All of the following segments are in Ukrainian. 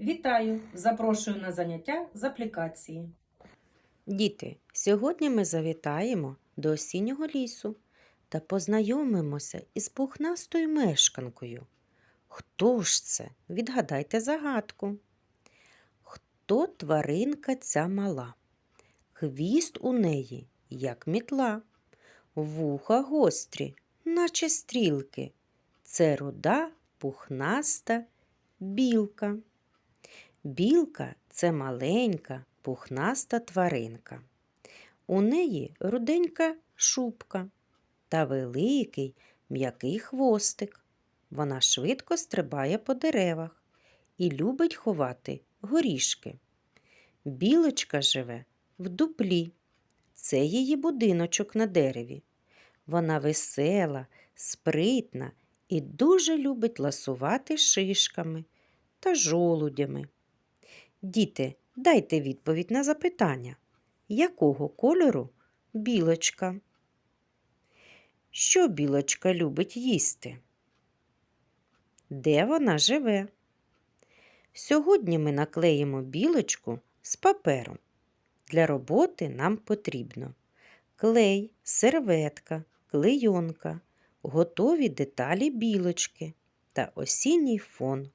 Вітаю! Запрошую на заняття з аплікації. Діти, сьогодні ми завітаємо до осіннього лісу та познайомимося із пухнастою мешканкою. Хто ж це? Відгадайте загадку. Хто тваринка ця мала? Хвіст у неї, як мітла, вуха гострі, наче стрілки. Це руда, пухнаста білка. Білка це маленька, пухнаста тваринка. У неї руденька шубка та великий м'який хвостик. Вона швидко стрибає по деревах і любить ховати горішки. Білочка живе в дуплі. Це її будиночок на дереві. Вона весела, спритна і дуже любить ласувати шишками та жолудями. Діти, дайте відповідь на запитання. Якого кольору білочка? Що білочка любить їсти? Де вона живе? Сьогодні ми наклеїмо білочку з папером. Для роботи нам потрібно клей, серветка, клейонка, готові деталі білочки та осінній фон.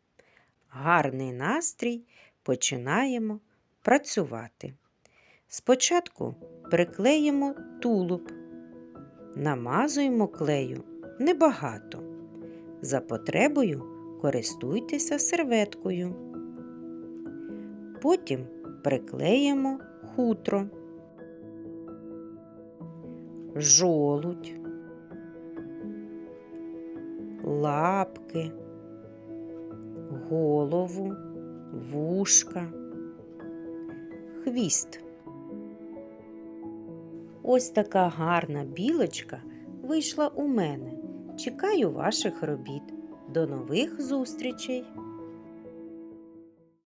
Гарний настрій починаємо працювати. Спочатку приклеїмо тулуб, намазуємо клею небагато. За потребою користуйтеся серветкою. Потім приклеїмо хутро, жолудь, лапки, голову вушка, хвіст. Ось така гарна білочка вийшла у мене. Чекаю ваших робіт. До нових зустрічей!